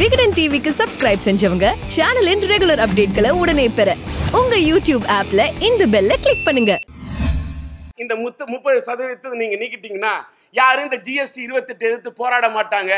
விகடன் டிவிக்கு சப்ஸ்கிரைப் செஞ்சவங்க சேனலின் ரெகுலர் அப்டேட்களை உடனே பெற உங்க யூடியூப் ஆப்ல இந்த பெல்ல கிளிக் பண்ணுங்க. இந்த முத்து முப்பது சதவீதத்தை நீங்க நீக்கிட்டீங்கன்னா யாரும் இந்த ஜிஎஸ்டி இருபத்தெட்டு எதிர்த்து போராட மாட்டாங்க.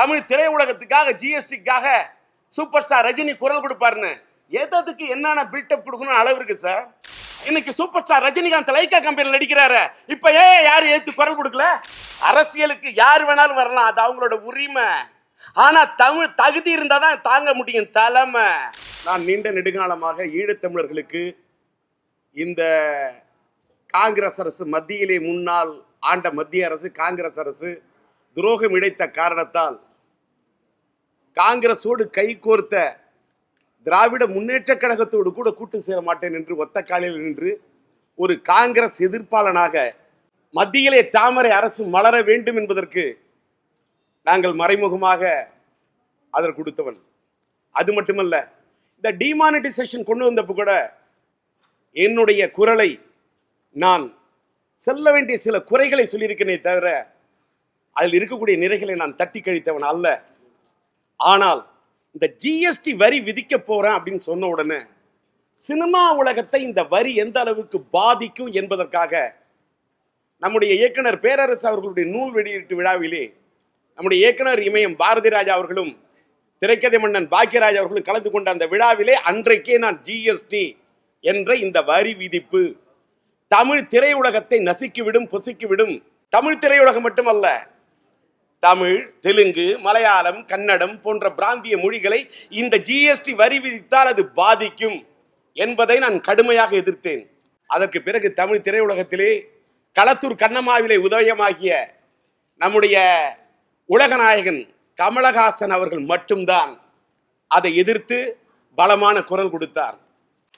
தமிழ் திரையுலகத்துக்காக ஜிஎஸ்டிக்காக சூப்பர் ஸ்டார் ரஜினி குரல் கொடுப்பாருன்னு. எதற்கு என்னென்ன பில்டப் கொடுக்கணும் அளவு இருக்கு சார் இன்னைக்கு சூப்பர் ஸ்டார் ரஜினிகாந்த் லைக்கா கம்பெனியில் நடிக்கிறாரு. இப்போ ஏன் யாரும் ஏற்று குரல் கொடுக்கல? அரசியலுக்கு யார் வேணாலும் வரலாம். அது அவங்களோட உரிமை. ஆனா தமிழ் தகுதி இருந்தா தான் தாங்க முடியும் தலைமை. நான் நீண்ட நெடுங்காலமாக ஈழத்தமிழர்களுக்கு இந்த காங்கிரஸ் அரசு மத்தியிலே முன்னால் ஆண்ட மத்திய அரசு காங்கிரஸ் அரசு துரோகம் இழைத்த காரணத்தால் காங்கிரஸோடு கைகோர்த்த திராவிட முன்னேற்றக் கழகத்தோடு கூட கூட்டு சேர மாட்டேன் என்று ஒத்த காலில் நின்று ஒரு காங்கிரஸ் எதிர்ப்பாளனாக மத்தியிலே தாமரை அரசு மலர வேண்டும் என்பதற்கு நாங்கள் மறைமுகமாக அதற்கு கொடுத்தவன். அது மட்டுமல்ல இந்த டிமானிட்டைசேஷன் கொண்டு வந்தப்போ கூட என்னுடைய குரலை நான் செல்ல வேண்டிய சில குறைகளை சொல்லியிருக்கேனே தவிர அதில் இருக்கக்கூடிய நிறைகளை நான் தட்டி கழித்தவன் அல்ல. ஆனால் இந்த ஜிஎஸ்டி வரி விதிக்க போறேன் அப்படின்னு சொன்ன உடனே சினிமா உலகத்தை இந்த வரி எந்த அளவுக்கு பாதிக்கும் என்பதற்காக நம்முடைய இயக்குனர் பேரரசு அவர்களுடைய நூல் வெளியீட்டு விழாவிலே நம்முடைய இயக்குனர் இமயம் பாரதி ராஜா அவர்களும் திரைக்கதை மன்னன் பாக்கியராஜ் அவர்களும் கலந்து கொண்ட அந்த விழாவிலே அன்றைக்கே நான் ஜிஎஸ்டி என்ற இந்த வரி விதிப்பு. தமிழ் திரையுலகத்தை நசுக்கிவிடும் பொசுக்கிவிடும். தமிழ் திரையுலகம் மட்டுமல்ல தமிழ் தெலுங்கு மலையாளம் கன்னடம் போன்ற பிராந்திய மொழிகளை இந்த ஜிஎஸ்டி வரி விதித்தால் அது பாதிக்கும் என்பதை நான் கடுமையாக எதிர்த்தேன். அதற்கு பிறகு தமிழ் திரையுலகத்திலே களத்தூர் கண்ணம்மாவிலே உதயமாகிய நம்முடைய உலகநாயகன் கமலஹாசன் அவர்கள் மட்டும்தான் அதை எதிர்த்து பலமான குரல் கொடுத்தார்.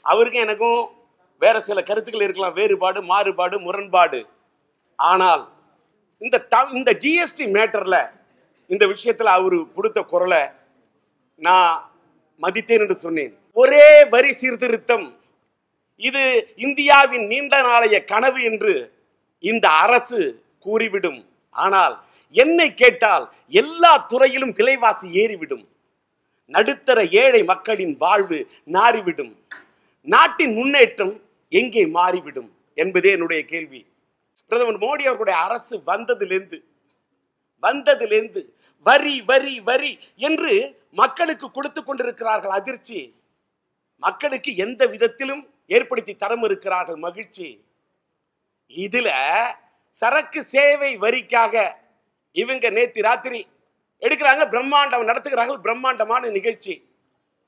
அவருக்கும் எனக்கும் வேற சில கருத்துக்கள் இருக்கலாம். வேறுபாடு மாறுபாடு முரண்பாடு. ஆனால் இந்த த இந்த ஜிஎஸ்டி மேட்டரில் இந்த விஷயத்தில் அவர் கொடுத்த குரலை நான் மதித்தேன் என்று சொன்னேன். ஒரே வரி சீர்திருத்தம். இது இந்தியாவின் நீண்ட நாளைய கனவு என்று இந்த அரசு கூறிவிடும். ஆனால் என்னை கேட்டால் எல்லா துறையிலும் விலைவாசி ஏறிவிடும். நடுத்தர ஏழை மக்களின் வாழ்வு நாறிவிடும். நாட்டின் முன்னேற்றம் எங்கே மாறிவிடும் என்பதே என்னுடைய கேள்வி. பிரதமர் மோடி அவர்களுடைய அரசு வந்ததிலிருந்து வந்ததிலிருந்து வரி வரி வரி என்று மக்களுக்கு கொடுத்து கொண்டிருக்கிறார்கள் அதிர்ச்சி. மக்களுக்கு எந்த விதத்திலும் ஏற்படுத்தி தரம் இருக்கிறார்கள் மகிழ்ச்சி. இதுல சரக்கு சேவை வரிக்காக இவங்க நேத்தி ராத்திரி எடுக்கிறாங்க பிரம்மாண்டம் நடத்துகிறார்கள் பிரம்மாண்டமான நிகழ்ச்சி.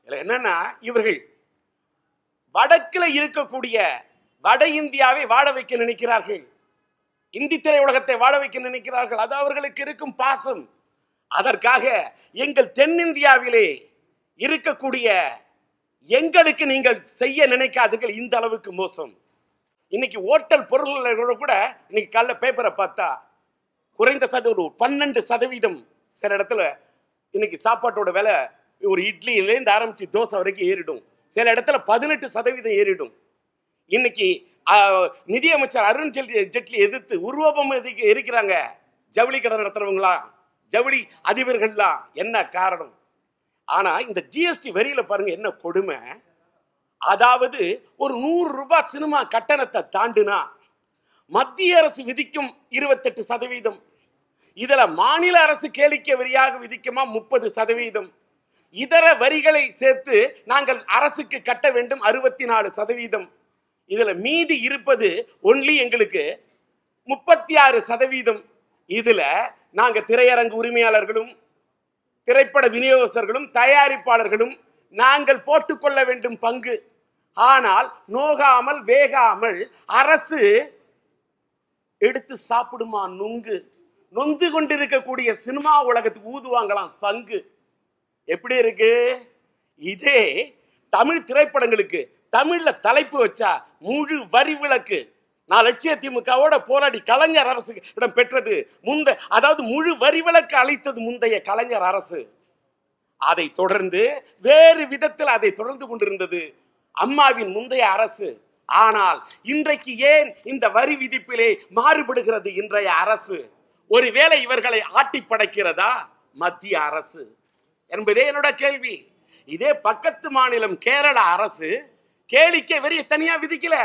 இதில் என்னன்னா இவர்கள் வடக்கில் இருக்கக்கூடிய வட இந்தியாவை வாட வைக்க நினைக்கிறார்கள். இந்தி திரையுலகத்தை வாட வைக்க நினைக்கிறார்கள். அது அவர்களுக்கு இருக்கும் பாசம். அதற்காக எங்கள் தென்னிந்தியாவிலே இருக்கக்கூடிய எங்களுக்கு நீங்கள் செய்ய நினைக்காதீர்கள். இந்த அளவுக்கு மோசம். இன்னைக்கு ஓட்டல் பொருள்கள் கூட இன்னைக்கு காலைல பேப்பரை பார்த்தா குறைந்த சதவீதம் ஒரு பன்னெண்டு சதவீதம் சில இடத்துல இன்னைக்கு சாப்பாட்டோட விலை ஒரு இட்லியிலேருந்து ஆரம்பிச்சு தோசை வரைக்கும் ஏறிடும். சில இடத்துல பதினெட்டு சதவீதம் ஏறிடும். இன்னைக்கு நிதியமைச்சர் அருண் ஜெட்லி ஜெட்லி எதிர்த்து உருவபம் எதுக்கு இருக்கிறாங்க ஜவுளி கடை நடத்துறவங்களா? ஜவுளி அதிபர்கள்லாம் என்ன காரணம்? ஆனா இந்த ஜிஎஸ்டி வரியில பாருங்க என்ன கொடுமை. அதாவது ஒரு நூறு ரூபாய் சினிமா கட்டணத்தை தாண்டுனா மத்திய அரசு விதிக்கும் இருபத்தெட்டு சதவீதம். இதுல மாநில அரசு கேளிக்கை வரியாக விதிக்குமா முப்பது சதவீதம். இதர வரிகளை சேர்த்து நாங்கள் அரசுக்கு கட்ட வேண்டும் அறுபத்தி நாலு சதவீதம். இதுல மீதி இருப்பது ஒன்லி எங்களுக்கு முப்பத்தி ஆறு சதவீதம். இதுல நாங்க திரையரங்கு உரிமையாளர்களும் திரைப்பட விநியோகஸ்தர்களும் தயாரிப்பாளர்களும் நாங்கள் போட்டுக்கொள்ள வேண்டும் பங்கு. ஆனால் நோகாமல் வேகாமல் அரசு எடுத்து சாப்பிடுமா நுங்கு. நொந்து கொண்டிருக்கக்கூடிய சினிமா உலகத்துக்கு ஊதுவாங்களாம் சங்கு. எப்படி இருக்கு? இதே தமிழ் திரைப்படங்களுக்கு தமிழ்ல தலைப்பு வச்சா முழு வரி விளக்கு. நான் லட்சிய திமுகவோட போராடி கலைஞர் அரசு இடம் பெற்றது முந்த அதாவது முழு வரி விளக்கு அளித்தது முந்தைய கலைஞர் அரசு. அதை தொடர்ந்து வேறு விதத்தில் அதை தொடர்ந்து கொண்டிருந்தது அம்மாவின் முந்தைய அரசு. ஆனால் இன்றைக்கு ஏன் இந்த வரி விதிப்பிலே மாறுபடுகிறது இன்றைய அரசு? ஒருவேளை இவர்களை ஆட்டி படைக்கிறதா மத்திய அரசு? என்பதே என்னோட கேள்வி. இதே பக்கத்து மாநிலம் கேரள அரசு கேளிக்கை வரிய தனியா விதிக்கல.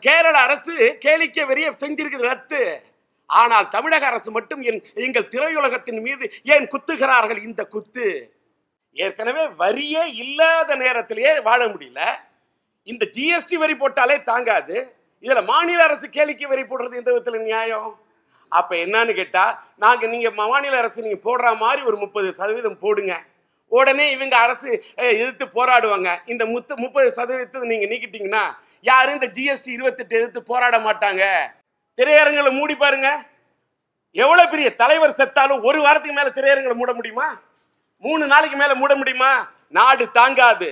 கேரள அரசு கேளிக்கை வரிய செஞ்சிருக்குது ரத்து. ஆனால் தமிழக அரசு மட்டும் என் எங்கள் திரையுலகத்தின் மீது ஏன் குத்துகிறார்கள் இந்த குத்து? ஏற்கனவே வரியே இல்லாத நேரத்திலேயே வாழ முடியல. இந்த ஜிஎஸ்டி வரி போட்டாலே தாங்காது. இதில் மாநில அரசு கேளிக்கை வரி போடுறது எந்த விதத்தில் நியாயம்? அப்ப என்னன்னு கேட்டா நாங்க நீங்க மாநில அரசு நீங்க போடுற மாதிரி ஒரு முப்பது சதவீதம் போடுங்க. உடனே இவங்க அரசு எதிர்த்து போராடுவாங்க. இந்த முத்து முப்பது சதவீதத்தை நீங்க நீக்கிட்டீங்கன்னா யாரும் இந்த ஜிஎஸ்டி இருபத்தெட்டு எதிர்த்து போராட மாட்டாங்க. திரையரங்களை மூடி பாருங்க. எவ்வளவு பெரிய தலைவர் செத்தாலும் ஒரு வாரத்துக்கு மேல திரையரங்களை மூட முடியுமா? மூணு நாளைக்கு மேல மூட முடியுமா? நாடு தாங்காது.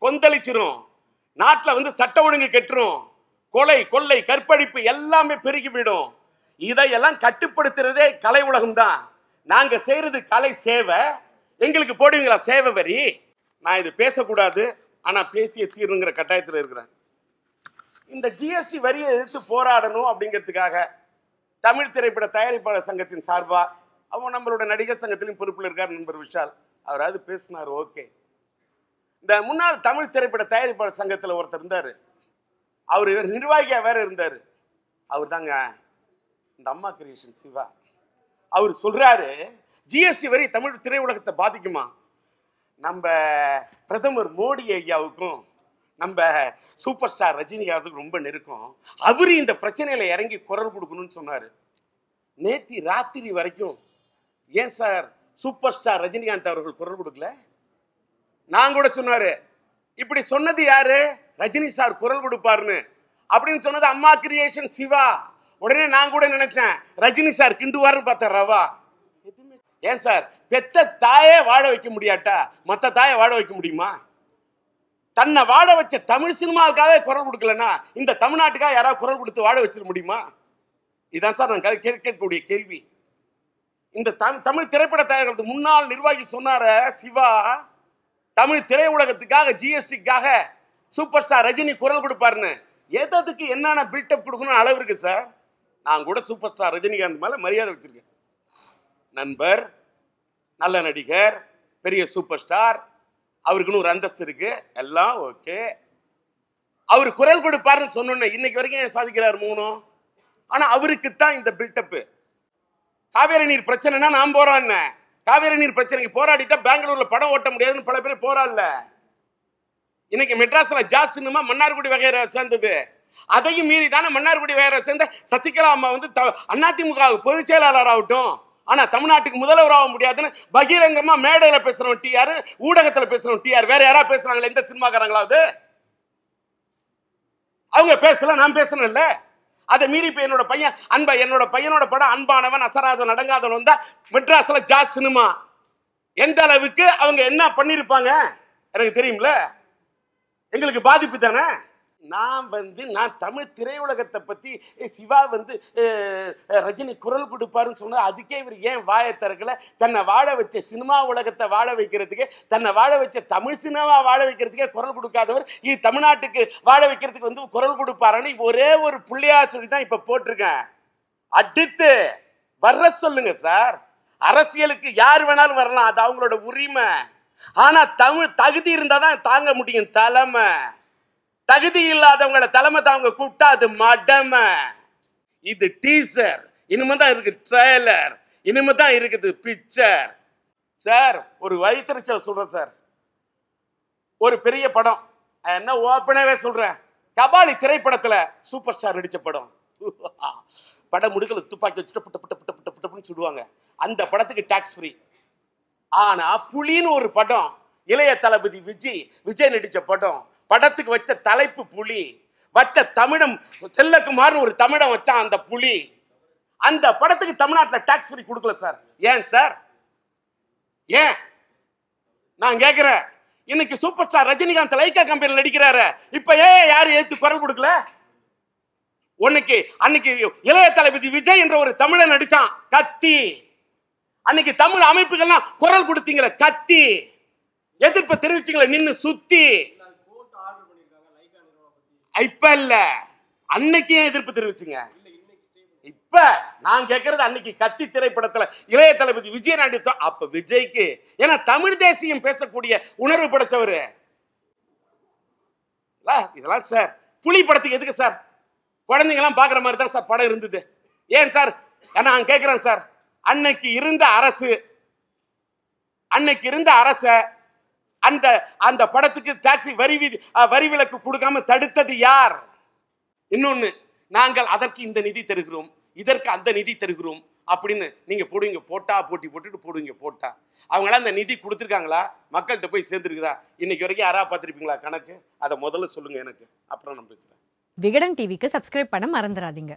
கொந்தளிச்சிரும். நாட்டில் வந்து சட்ட ஒழுங்கு கெட்டுரும். கொலை கொள்ளை கற்பழிப்பு எல்லாமே பெருகி போயிடும். இதையெல்லாம் கட்டுப்படுத்துறதே கலை உலகம் தான் நாங்க செய்யறது கலை சேவை. எங்களுக்கு போடுவீங்களா சேவை வரி? நான் இது பேசக்கூடாது ஆனா பேசிய தீர்வுங்கிற கட்டாயத்தில் இருக்கிறேன். இந்த ஜிஎஸ்டி வரியை எதிர்த்து போராடணும் அப்படிங்கிறதுக்காக தமிழ் திரைப்பட தயாரிப்பாளர் சங்கத்தின் சார்பா அவங்க நம்மளோட நடிகர் சங்கத்திலும் பொறுப்பில் இருக்கார் நண்பர் விஷால். அவராவது பேசினார் ஓகே. இந்த முன்னாள் தமிழ் திரைப்பட தயாரிப்பாளர் சங்கத்தில் ஒருத்தர் இருந்தார். அவர் இவர் நிர்வாகியா வேற இருந்தார். அவர் தாங்க இந்த அம்மா கிரியேஷன் சிவா. அவர் சொல்றாரு ஜிஎஸ்டி வரி தமிழ் திரையுலகத்தை பாதிக்குமா? நம்ம பிரதமர் மோடி ஐயாவுக்கும் நம்ம சூப்பர் ஸ்டார் ரஜினிகாந்துக்கும் ரொம்ப நெருக்கம். அவர் இந்த பிரச்சனையில இறங்கி குரல் கொடுக்கணும்னு சொன்னாரு. நேத்தி ராத்திரி வரைக்கும் ஏன் சார் சூப்பர் ஸ்டார் ரஜினிகாந்த் அவர்கள் குரல் கொடுக்கல? நான் கூட சொன்னாரு இப்படி சொன்னது யாரு? ரஜினி சார் குரல் கொடுப்பாருன்னு. அப்படின்னு சொன்னது அம்மா கிரியேஷன் சிவா. உடனே நான் கூட நினைச்சேன். ரஜினி சார் கிண்டுவாருன்னு பார்த்தேன் ரவா. எதுவுமே ஏன் சார்? பெத்த தாயே வாழ வைக்க முடியாட்டா? மற்ற தாயை வாழ வைக்க முடியுமா? தன்னை வாழ வச்ச தமிழ் சினிமாவுக்காக குரல் கொடுக்கலன்னா இந்த தமிழ்நாட்டுக்காக யாராவது குரல் கொடுத்து வாழ வச்சிட முடியுமா? இதுதான் சார் நான் கேட்கக்கூடிய கேள்வி. இந்த தமிழ் தமிழ் திரைப்பட தயாரிக்கிறது முன்னாள் நிர்வாகி சொன்னார சிவா. தமிழ் திரையுலகத்துக்காக ஜிஎஸ்டிக்காக சூப்பர் ஸ்டார் ரஜினி குரல் கொடுப்பாருன்னு. எதுக்கு என்னென்ன பில்டப் கொடுக்கணும் அளவு இருக்கு சார்? நான் கூட சூப்பர் ஸ்டார் ரஜினிகாந்த் மேல மரியாதை வச்சிருக்கேன். நண்பர் நல்ல நடிகர் பெரிய சூப்பர் ஸ்டார் அவருக்குன்னு ஒரு அந்தஸ்து இருக்கு. எல்லாம் ஓகே அவர் குரல் கொடுப்பாருன்னு சொன்னோன்னே இன்னைக்கு வரைக்கும் ஏன் சாதிக்கிறார் மூணும் ஆனா அவருக்கு தான் இந்த பில்டப்பு காவேரி நீர் பிரச்சனைனா நான் போறான் காவேரி நீர் பிரச்சனைக்கு போராடிட்டா பெங்களூர்ல படம் ஓட்ட முடியாதுன்னு பல பேர் போராடல. இன்னைக்கு மெட்ராஸ்ல ஜாஸ் சினிமா மன்னார்குடி வகையை சேர்ந்தது. அதையும் மீறி தானே மன்னார்குடி வேற சேர்ந்த சசிகலா அம்மா வந்து த- அதிமுக பொதுச் செயலாளர் ஆகட்டும் ஆனா தமிழ்நாட்டுக்கு முதல்வர் ஆக முடியாதுன்னு பகிரங்கமா மேடையில பேசுறவன் டிஆர் ஊடகத்துல பேசுறவன் டிஆர் வேற யாரா பேசுறாங்களா எந்த சினிமாக்காரங்களாவது? அவங்க பேசல நான் பேசணும்ல அதை மீறி இப்ப என்னோட பையன் அன்பா என்னோட பையனோட படம் அன்பானவன் அசராதவன் அடங்காதவன் வந்தா மெட்ராஸ்ல ஜாஸ் சினிமா. எந்த அளவுக்கு அவங்க என்ன பண்ணிருப்பாங்க? எனக்கு தெரியும்ல. எங்களுக்கு பாதிப்பு தானே? நான் வந்து நான் தமிழ் திரையுலகத்தை பற்றி சிவா வந்து ரஜினி குரல் கொடுப்பாருன்னு சொன்னால் அதுக்கே இவர் ஏன் வாயை திறக்கல? தன்னை வாழ வச்ச சினிமா உலகத்தை வாழ வைக்கிறதுக்கு தன்னை வாழ வச்ச தமிழ் சினிமா வாழ வைக்கிறதுக்கே குரல் கொடுக்காதவர் இது தமிழ்நாட்டுக்கு வாழ வைக்கிறதுக்கு வந்து குரல் கொடுப்பாருன்னு ஒரே ஒரு புள்ளியா சொல்லி தான் இப்போ போட்டிருக்கேன். அடுத்து வர்ற சொல்லுங்க சார். அரசியலுக்கு யார் வேணாலும் வரலாம் அது அவங்களோட உரிமை. ஆனா தமிழ் தகுதி இருந்தால் தான் தாங்க முடியும் தலைமை. தகுதி இல்லாதவங்களை தலைமை தாங்க கூப்பிட்டா அது மடமை. இது டீசர். இனிமே தான் இருக்கு ட்ரெய்லர். இனிமே தான் இருக்குது பிக்சர். சார் ஒரு வயிற்றுச்சல் சொல்றேன் சார். ஒரு பெரிய படம். என்ன ஓப்பனாகவே சொல்றேன். கபாலி திரைப்படத்துல சூப்பர் ஸ்டார் நடிச்ச படம். படம் முடிக்கல துப்பாக்கி வச்சுட்டு புட்ட புட்ட புட்ட புட்ட புட்டப்புன்னு சொல்லுவாங்க. அந்த படத்துக்கு டாக்ஸ் ஃப்ரீ ஆனா புலின்னு ஒரு படம். இளைய தளபதி விஜய் விஜய் நடித்த படம் படத்துக்கு வச்ச தலைப்பு புலி வச்ச தமிழம் செல்லக்குமார்னு ஒரு தமிழம் வச்சான் அந்த புலி. அந்த படத்துக்கு தமிழ்நாட்டில் டாக்ஸ் ஃப்ரீ கொடுக்கல சார். ஏன் சார்? ஏன்? நான் கேட்குறேன் இன்னைக்கு சூப்பர் ஸ்டார் ரஜினிகாந்த் லைக்கா கம்பெனியில் நடிக்கிறாரு. இப்போ ஏன் யாரும் ஏற்று குரல் கொடுக்கல? உன்னைக்கு அன்னைக்கு இளைய தளபதி விஜய் என்ற ஒரு தமிழன் நடிச்சான் கத்தி. அன்னைக்கு தமிழ் அமைப்புகள்லாம் குரல் கொடுத்தீங்களே கத்தி. எதிர்ப்பை தெரிவிச்சீங்களே நின்று சுத்தி. இப்ப இல்ல. அன்னைக்கு ஏன் எதிர்ப்பு தெரிவிச்சிங்க? இப்ப நான் கேட்கறது அன்னைக்கு கத்தி திரைப்படத்துல இளைய தளபதி விஜய் நடித்தோம் அப்ப விஜய்க்கு ஏன்னா தமிழ் தேசியம் பேசக்கூடிய உணர்வு படைச்சவரு. இதெல்லாம் சார் புலி படத்துக்கு எதுக்கு சார் குழந்தைங்கலாம் பார்க்குற மாதிரி தான் சார் படம் இருந்தது. ஏன் சார் நான் கேட்குறேன் சார் அன்னைக்கு இருந்த அரசு அன்னைக்கு இருந்த அரசை அந்த அந்த படத்துக்கு டாக்ஸி வரி வரி விலக்கு கொடுக்காம தடுத்தது யார்? இன்னொன்னு நாங்கள் அதற்கு இந்த நிதி தருகிறோம் இதற்கு அந்த நிதி தருகிறோம் அப்படின்னு நீங்கள் போடுவீங்க போட்டா போட்டி போட்டுட்டு போடுவீங்க போட்டா. அவங்களாம் அந்த நிதி கொடுத்துருக்காங்களா? மக்கள்கிட்ட போய் சேர்ந்துருக்குதா? இன்னைக்கு வரைக்கும் யாராவது பார்த்துருப்பீங்களா கணக்கு? அதை முதல்ல சொல்லுங்கள் எனக்கு அப்புறம் நான் பேசுகிறேன் விகடன் டிவிக்கு சப்ஸ்கிரைப் பண்ண மறந்துடாதீங்க.